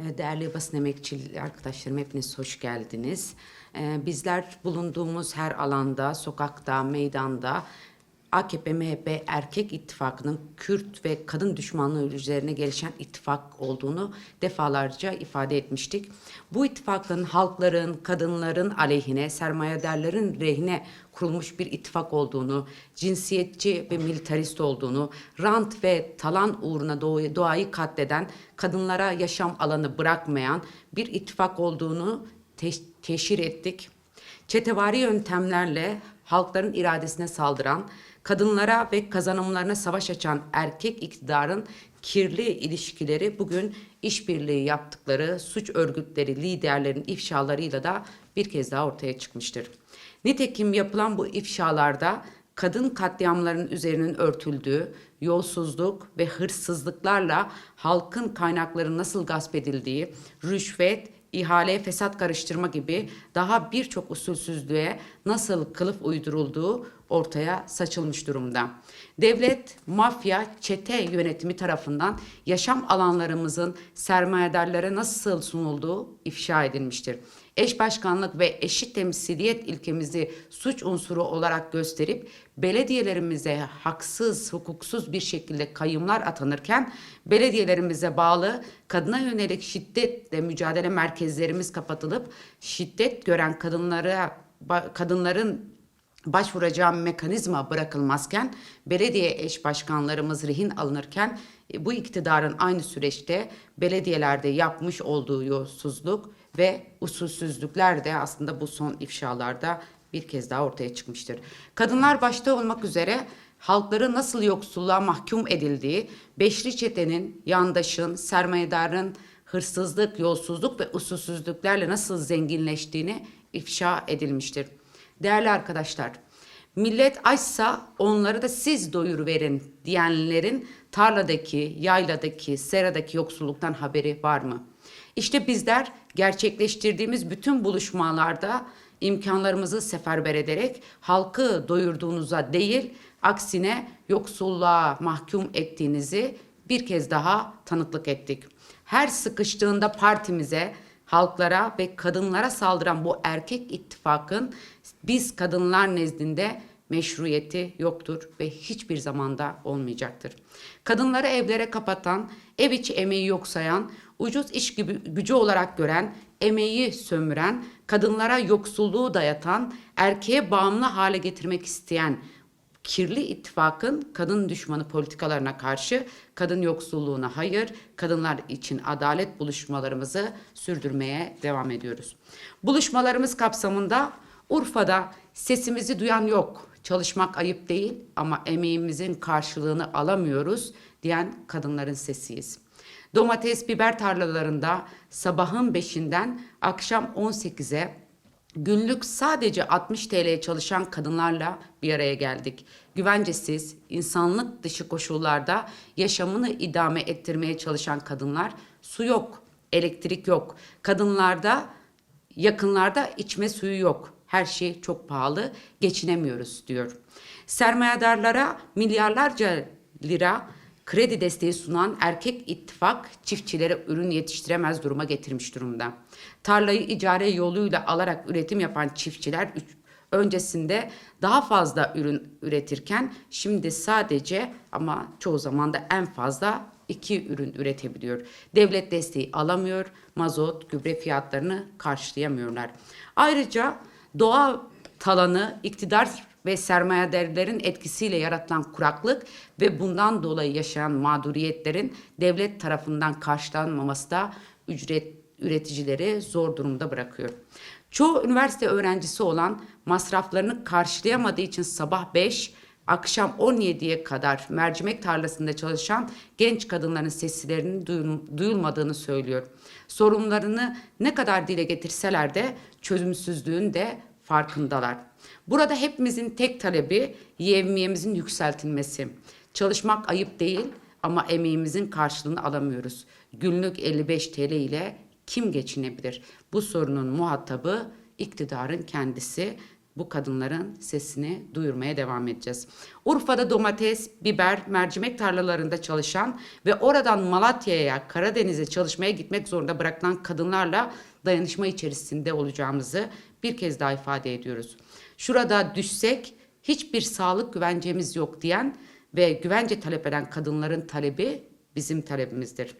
Ee, Değerli basın emekçili arkadaşlarım hepiniz hoş geldiniz. Ee, Bizler bulunduğumuz her alanda, sokakta, meydanda AKP-MHP erkek ittifakının Kürt ve kadın düşmanlığı üzerine gelişen ittifak olduğunu defalarca ifade etmiştik. Bu ittifakın halkların, kadınların aleyhine, sermayedarların rehine kurulmuş bir ittifak olduğunu, cinsiyetçi ve militarist olduğunu, rant ve talan uğruna doğayı, katleden, kadınlara yaşam alanı bırakmayan bir ittifak olduğunu te- teşhir ettik. Çetevari yöntemlerle halkların iradesine saldıran, kadınlara ve kazanımlarına savaş açan erkek iktidarın kirli ilişkileri bugün işbirliği yaptıkları suç örgütleri liderlerin ifşalarıyla da bir kez daha ortaya çıkmıştır. Nitekim yapılan bu ifşalarda kadın katliamlarının üzerinin örtüldüğü, yolsuzluk ve hırsızlıklarla halkın kaynakları nasıl gasp edildiği, rüşvet, ihale, fesat karıştırma gibi daha birçok usulsüzlüğe nasıl kılıf uydurulduğu ortaya saçılmış durumda. Devlet, mafya, çete yönetimi tarafından yaşam alanlarımızın sermayedarlara nasıl sunulduğu ifşa edilmiştir. Eş başkanlık ve eşit temsiliyet ilkemizi suç unsuru olarak gösterip belediyelerimize haksız, hukuksuz bir şekilde kayyumlar atanırken belediyelerimize bağlı kadına yönelik şiddetle mücadele merkezlerimiz kapatılıp şiddet gören kadınlara kadınların başvuracağı mekanizma bırakılmazken belediye eş başkanlarımız rehin alınırken e, bu iktidarın aynı süreçte belediyelerde yapmış olduğu yolsuzluk ve usulsüzlükler de aslında bu son ifşalarda bir kez daha ortaya çıkmıştır. Kadınlar başta olmak üzere halkları nasıl yoksulluğa mahkum edildiği, beşli çetenin, yandaşın, sermayedarın hırsızlık, yolsuzluk ve usulsüzlüklerle nasıl zenginleştiğini ifşa edilmiştir. Değerli arkadaşlar, millet açsa onları da siz doyur verin diyenlerin tarladaki, yayladaki, seradaki yoksulluktan haberi var mı? İşte bizler gerçekleştirdiğimiz bütün buluşmalarda imkanlarımızı seferber ederek halkı doyurduğunuza değil, aksine yoksulluğa mahkum ettiğinizi bir kez daha tanıklık ettik. Her sıkıştığında partimize, halklara ve kadınlara saldıran bu erkek ittifakın biz kadınlar nezdinde meşruiyeti yoktur ve hiçbir zamanda olmayacaktır. Kadınları evlere kapatan, ev içi emeği yok sayan, ucuz iş gücü olarak gören, emeği sömüren, kadınlara yoksulluğu dayatan, erkeğe bağımlı hale getirmek isteyen kirli ittifakın kadın düşmanı politikalarına karşı kadın yoksulluğuna hayır, kadınlar için adalet buluşmalarımızı sürdürmeye devam ediyoruz. Buluşmalarımız kapsamında Urfa'da sesimizi duyan yok, çalışmak ayıp değil ama emeğimizin karşılığını alamıyoruz diyen kadınların sesiyiz. Domates, biber tarlalarında sabahın 5'inden akşam 18'e Günlük sadece 60 TL'ye çalışan kadınlarla bir araya geldik. Güvencesiz, insanlık dışı koşullarda yaşamını idame ettirmeye çalışan kadınlar, su yok, elektrik yok. Kadınlarda, yakınlarda içme suyu yok. Her şey çok pahalı, geçinemiyoruz diyor. Sermayedarlara milyarlarca lira kredi desteği sunan erkek ittifak çiftçilere ürün yetiştiremez duruma getirmiş durumda. Tarlayı icare yoluyla alarak üretim yapan çiftçiler öncesinde daha fazla ürün üretirken şimdi sadece ama çoğu zaman da en fazla iki ürün üretebiliyor. Devlet desteği alamıyor, mazot, gübre fiyatlarını karşılayamıyorlar. Ayrıca doğa talanı iktidar ve sermayedarların etkisiyle yaratılan kuraklık ve bundan dolayı yaşayan mağduriyetlerin devlet tarafından karşılanmaması da ücret üreticileri zor durumda bırakıyor. Çoğu üniversite öğrencisi olan masraflarını karşılayamadığı için sabah 5, akşam 17'ye kadar mercimek tarlasında çalışan genç kadınların seslerinin duyul- duyulmadığını söylüyor. Sorunlarını ne kadar dile getirseler de çözümsüzlüğün de farkındalar. Burada hepimizin tek talebi yevmiyemizin yükseltilmesi. Çalışmak ayıp değil ama emeğimizin karşılığını alamıyoruz. Günlük 55 TL ile kim geçinebilir? Bu sorunun muhatabı iktidarın kendisi. Bu kadınların sesini duyurmaya devam edeceğiz. Urfa'da domates, biber, mercimek tarlalarında çalışan ve oradan Malatya'ya, Karadeniz'e çalışmaya gitmek zorunda bırakılan kadınlarla dayanışma içerisinde olacağımızı bir kez daha ifade ediyoruz. Şurada düşsek hiçbir sağlık güvencemiz yok diyen ve güvence talep eden kadınların talebi bizim talebimizdir.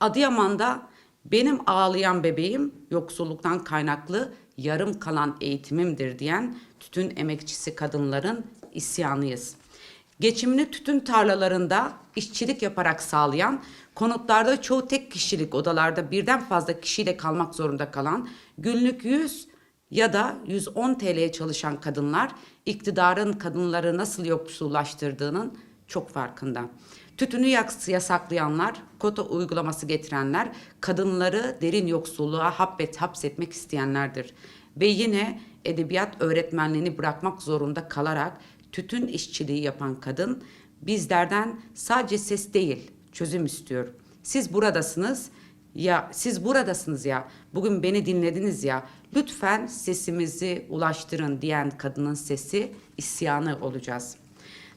Adıyaman'da benim ağlayan bebeğim yoksulluktan kaynaklı yarım kalan eğitimimdir diyen tütün emekçisi kadınların isyanıyız. Geçimini tütün tarlalarında işçilik yaparak sağlayan, konutlarda çoğu tek kişilik odalarda birden fazla kişiyle kalmak zorunda kalan, günlük 100 ya da 110 TL'ye çalışan kadınlar iktidarın kadınları nasıl yoksullaştırdığının çok farkında. Tütünü yasaklayanlar, kota uygulaması getirenler, kadınları derin yoksulluğa hapet, hapsetmek isteyenlerdir. Ve yine edebiyat öğretmenliğini bırakmak zorunda kalarak tütün işçiliği yapan kadın bizlerden sadece ses değil, çözüm istiyor. Siz buradasınız, ya siz buradasınız ya, bugün beni dinlediniz ya, lütfen sesimizi ulaştırın diyen kadının sesi isyanı olacağız.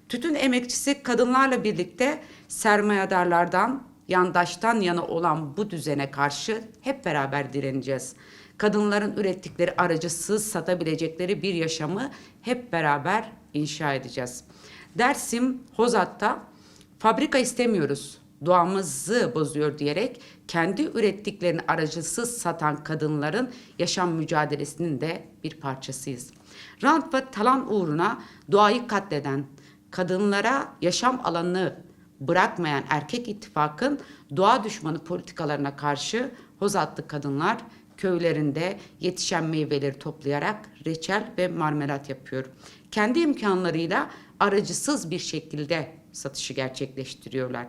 Tütün emekçisi kadınlarla birlikte sermayedarlardan, yandaştan yana olan bu düzene karşı hep beraber direneceğiz. Kadınların ürettikleri aracısız satabilecekleri bir yaşamı hep beraber inşa edeceğiz. Dersim Hozat'ta fabrika istemiyoruz, doğamızı bozuyor diyerek kendi ürettiklerini aracısız satan kadınların yaşam mücadelesinin de bir parçasıyız. Rant ve talan uğruna doğayı katleden, kadınlara yaşam alanını bırakmayan erkek ittifakın doğa düşmanı politikalarına karşı Hozatlı kadınlar köylerinde yetişen meyveleri toplayarak reçel ve marmelat yapıyor. Kendi imkanlarıyla aracısız bir şekilde satışı gerçekleştiriyorlar.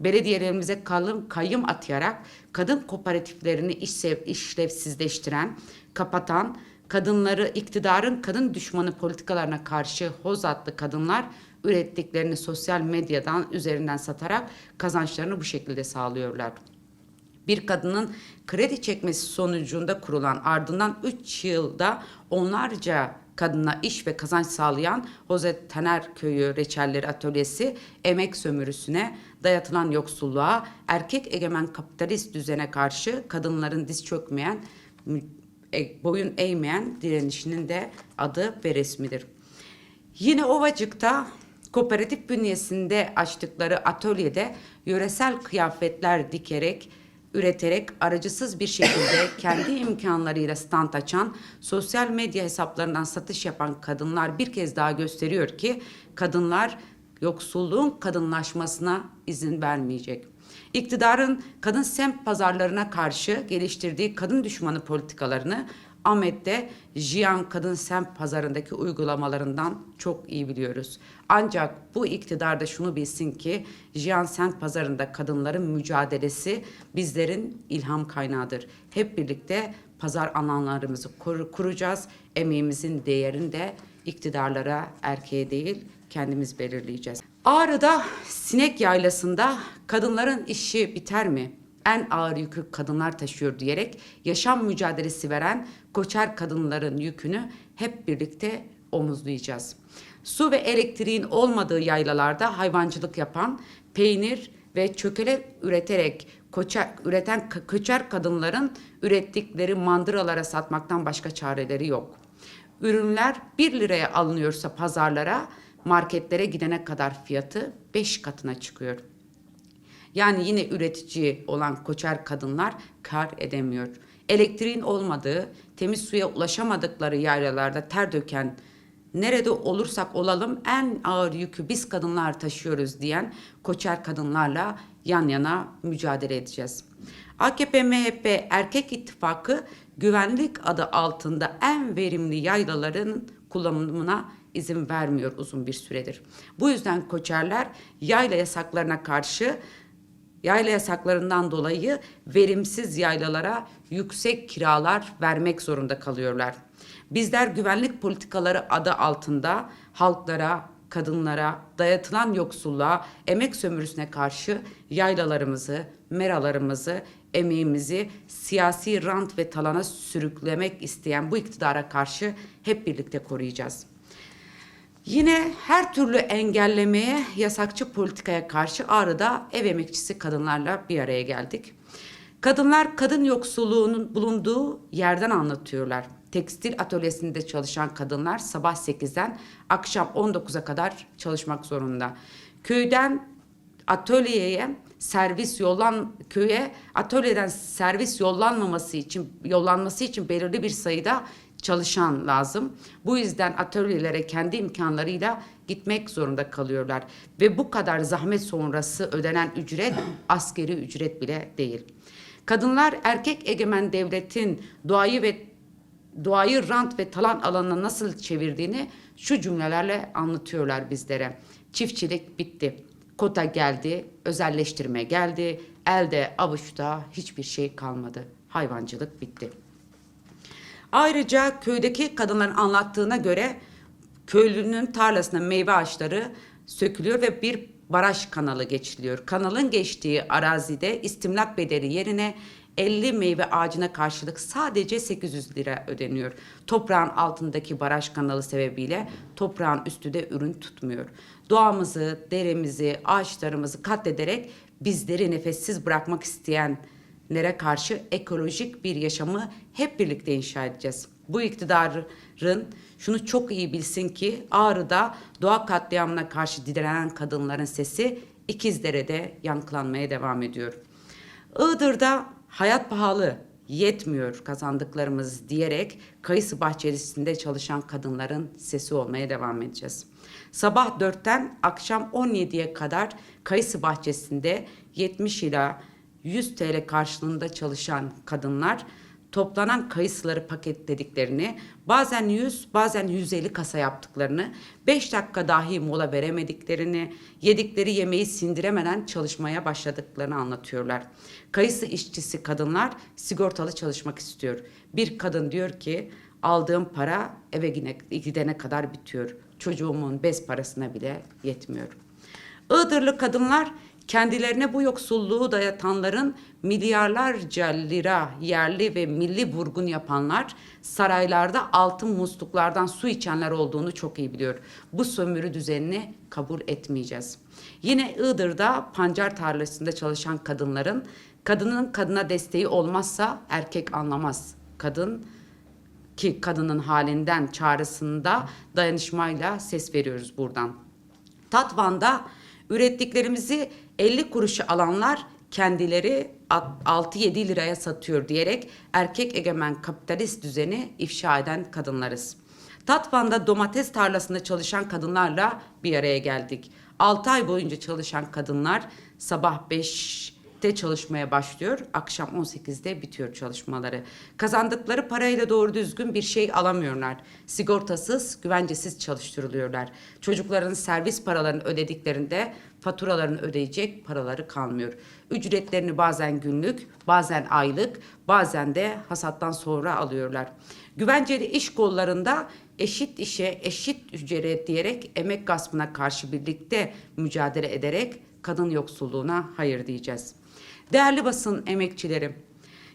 Belediyelerimize kalın kayım atayarak kadın kooperatiflerini işlev, işlevsizleştiren, kapatan, kadınları iktidarın kadın düşmanı politikalarına karşı hoz atlı kadınlar ürettiklerini sosyal medyadan üzerinden satarak kazançlarını bu şekilde sağlıyorlar. Bir kadının kredi çekmesi sonucunda kurulan ardından 3 yılda onlarca kadına iş ve kazanç sağlayan Hozet Taner Köyü Reçelleri Atölyesi emek sömürüsüne, dayatılan yoksulluğa, erkek egemen kapitalist düzene karşı kadınların diz çökmeyen, e- boyun eğmeyen direnişinin de adı ve resmidir. Yine Ovacık'ta kooperatif bünyesinde açtıkları atölyede yöresel kıyafetler dikerek, üreterek aracısız bir şekilde kendi imkanlarıyla stand açan, sosyal medya hesaplarından satış yapan kadınlar bir kez daha gösteriyor ki kadınlar yoksulluğun kadınlaşmasına izin vermeyecek. İktidarın kadın semt pazarlarına karşı geliştirdiği kadın düşmanı politikalarını Ahmet'te Jiyan Kadın Semt Pazarındaki uygulamalarından çok iyi biliyoruz. Ancak bu iktidar da şunu bilsin ki Jiyan Semt Pazarında kadınların mücadelesi bizlerin ilham kaynağıdır. Hep birlikte pazar alanlarımızı kur- kuracağız. Emeğimizin değerini de iktidarlara erkeğe değil kendimiz belirleyeceğiz. Ağrı'da sinek yaylasında kadınların işi biter mi? En ağır yükü kadınlar taşıyor diyerek yaşam mücadelesi veren koçer kadınların yükünü hep birlikte omuzlayacağız. Su ve elektriğin olmadığı yaylalarda hayvancılık yapan, peynir ve çökelek üreterek koçer, üreten k- koçer kadınların ürettikleri mandıralara satmaktan başka çareleri yok. Ürünler 1 liraya alınıyorsa pazarlara, marketlere gidene kadar fiyatı 5 katına çıkıyor. Yani yine üretici olan koçer kadınlar kar edemiyor. Elektriğin olmadığı, temiz suya ulaşamadıkları yaylalarda ter döken, nerede olursak olalım en ağır yükü biz kadınlar taşıyoruz diyen koçer kadınlarla yan yana mücadele edeceğiz. AKP MHP Erkek İttifakı güvenlik adı altında en verimli yaylaların kullanımına izin vermiyor uzun bir süredir. Bu yüzden koçerler yayla yasaklarına karşı Yayla yasaklarından dolayı verimsiz yaylalara yüksek kiralar vermek zorunda kalıyorlar. Bizler güvenlik politikaları adı altında halklara, kadınlara, dayatılan yoksulluğa, emek sömürüsüne karşı yaylalarımızı, meralarımızı emeğimizi siyasi rant ve talana sürüklemek isteyen bu iktidara karşı hep birlikte koruyacağız. Yine her türlü engellemeye, yasakçı politikaya karşı Ağrı'da ev emekçisi kadınlarla bir araya geldik. Kadınlar kadın yoksulluğunun bulunduğu yerden anlatıyorlar. Tekstil atölyesinde çalışan kadınlar sabah 8'den akşam 19'a kadar çalışmak zorunda. Köyden atölyeye servis yollan köye atölyeden servis yollanmaması için yollanması için belirli bir sayıda çalışan lazım. Bu yüzden atölyelere kendi imkanlarıyla gitmek zorunda kalıyorlar ve bu kadar zahmet sonrası ödenen ücret askeri ücret bile değil. Kadınlar erkek egemen devletin doğayı ve doğayı rant ve talan alanına nasıl çevirdiğini şu cümlelerle anlatıyorlar bizlere. Çiftçilik bitti. Kota geldi, özelleştirme geldi. Elde, avuçta hiçbir şey kalmadı. Hayvancılık bitti. Ayrıca köydeki kadınların anlattığına göre köylünün tarlasına meyve ağaçları sökülüyor ve bir baraj kanalı geçiliyor. Kanalın geçtiği arazide istimlak bedeli yerine 50 meyve ağacına karşılık sadece 800 lira ödeniyor. Toprağın altındaki baraj kanalı sebebiyle toprağın üstü de ürün tutmuyor. Doğamızı, deremizi, ağaçlarımızı katlederek bizleri nefessiz bırakmak isteyenlere karşı ekolojik bir yaşamı hep birlikte inşa edeceğiz. Bu iktidarın şunu çok iyi bilsin ki Ağrı'da doğa katliamına karşı direnen kadınların sesi İkizdere'de yankılanmaya devam ediyor. Iğdır'da hayat pahalı, yetmiyor kazandıklarımız diyerek kayısı bahçesinde çalışan kadınların sesi olmaya devam edeceğiz. Sabah 4'ten akşam 17'ye kadar kayısı bahçesinde 70 ila 100 TL karşılığında çalışan kadınlar toplanan kayısıları paketlediklerini, bazen 100, bazen 150 kasa yaptıklarını, 5 dakika dahi mola veremediklerini, yedikleri yemeği sindiremeden çalışmaya başladıklarını anlatıyorlar. Kayısı işçisi kadınlar sigortalı çalışmak istiyor. Bir kadın diyor ki, aldığım para eve gidene kadar bitiyor. Çocuğumun bez parasına bile yetmiyor. Iğdırlı kadınlar kendilerine bu yoksulluğu dayatanların milyarlarca lira yerli ve milli vurgun yapanlar saraylarda altın musluklardan su içenler olduğunu çok iyi biliyor. Bu sömürü düzenini kabul etmeyeceğiz. Yine Iğdır'da pancar tarlasında çalışan kadınların kadının kadına desteği olmazsa erkek anlamaz. Kadın ki kadının halinden çağrısında dayanışmayla ses veriyoruz buradan. Tatvan'da ürettiklerimizi 50 kuruşa alanlar kendileri 6-7 liraya satıyor diyerek erkek egemen kapitalist düzeni ifşa eden kadınlarız. Tatvan'da domates tarlasında çalışan kadınlarla bir araya geldik. 6 ay boyunca çalışan kadınlar sabah 5 de çalışmaya başlıyor. Akşam 18'de bitiyor çalışmaları. Kazandıkları parayla doğru düzgün bir şey alamıyorlar. Sigortasız, güvencesiz çalıştırılıyorlar. Çocukların servis paralarını ödediklerinde faturalarını ödeyecek paraları kalmıyor. Ücretlerini bazen günlük, bazen aylık, bazen de hasattan sonra alıyorlar. Güvenceli iş kollarında eşit işe eşit ücret diyerek emek gaspına karşı birlikte mücadele ederek kadın yoksulluğuna hayır diyeceğiz. Değerli basın emekçileri,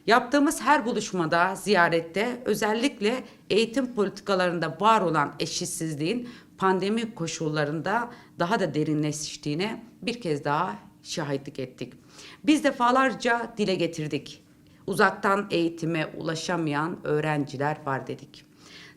yaptığımız her buluşmada, ziyarette özellikle eğitim politikalarında var olan eşitsizliğin pandemi koşullarında daha da derinleştiğine bir kez daha şahitlik ettik. Biz defalarca dile getirdik. Uzaktan eğitime ulaşamayan öğrenciler var dedik.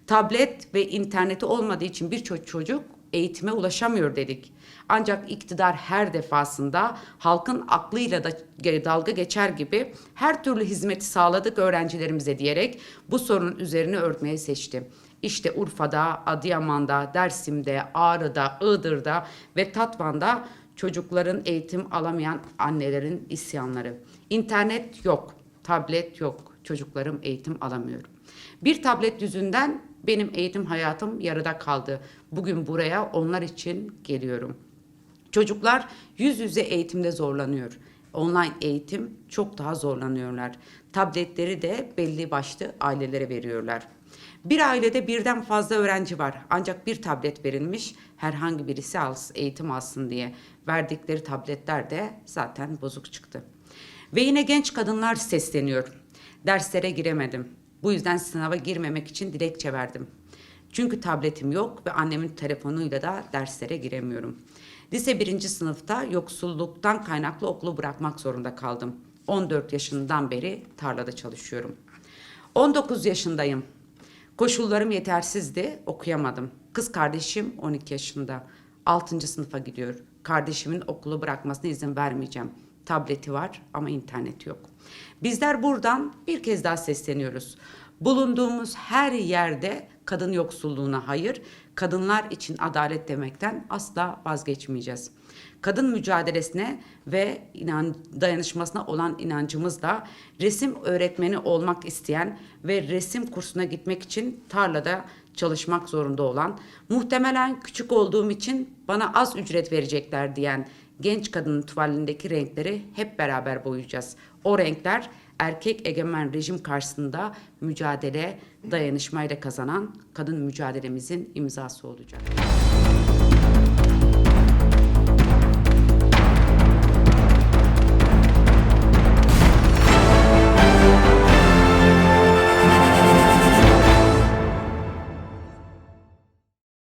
Tablet ve interneti olmadığı için birçok çocuk eğitime ulaşamıyor dedik. Ancak iktidar her defasında halkın aklıyla da dalga geçer gibi her türlü hizmeti sağladık öğrencilerimize diyerek bu sorunun üzerine örtmeye seçti. İşte Urfa'da, Adıyaman'da, Dersim'de, Ağrı'da, Iğdır'da ve Tatvan'da çocukların eğitim alamayan annelerin isyanları. İnternet yok, tablet yok, çocuklarım eğitim alamıyor. Bir tablet yüzünden benim eğitim hayatım yarıda kaldı. Bugün buraya onlar için geliyorum. Çocuklar yüz yüze eğitimde zorlanıyor. Online eğitim çok daha zorlanıyorlar. Tabletleri de belli başlı ailelere veriyorlar. Bir ailede birden fazla öğrenci var. Ancak bir tablet verilmiş herhangi birisi alsın, eğitim alsın diye. Verdikleri tabletler de zaten bozuk çıktı. Ve yine genç kadınlar sesleniyor. Derslere giremedim. Bu yüzden sınava girmemek için dilekçe verdim. Çünkü tabletim yok ve annemin telefonuyla da derslere giremiyorum. Lise birinci sınıfta yoksulluktan kaynaklı okulu bırakmak zorunda kaldım. 14 yaşından beri tarlada çalışıyorum. 19 yaşındayım. Koşullarım yetersizdi, okuyamadım. Kız kardeşim 12 yaşında. 6. sınıfa gidiyor. Kardeşimin okulu bırakmasına izin vermeyeceğim. Tableti var ama internet yok. Bizler buradan bir kez daha sesleniyoruz. Bulunduğumuz her yerde kadın yoksulluğuna hayır, kadınlar için adalet demekten asla vazgeçmeyeceğiz. Kadın mücadelesine ve inan, dayanışmasına olan inancımızla resim öğretmeni olmak isteyen ve resim kursuna gitmek için tarlada çalışmak zorunda olan, muhtemelen küçük olduğum için bana az ücret verecekler diyen genç kadının tuvalindeki renkleri hep beraber boyayacağız. O renkler erkek egemen rejim karşısında mücadele, dayanışmayla kazanan kadın mücadelemizin imzası olacak.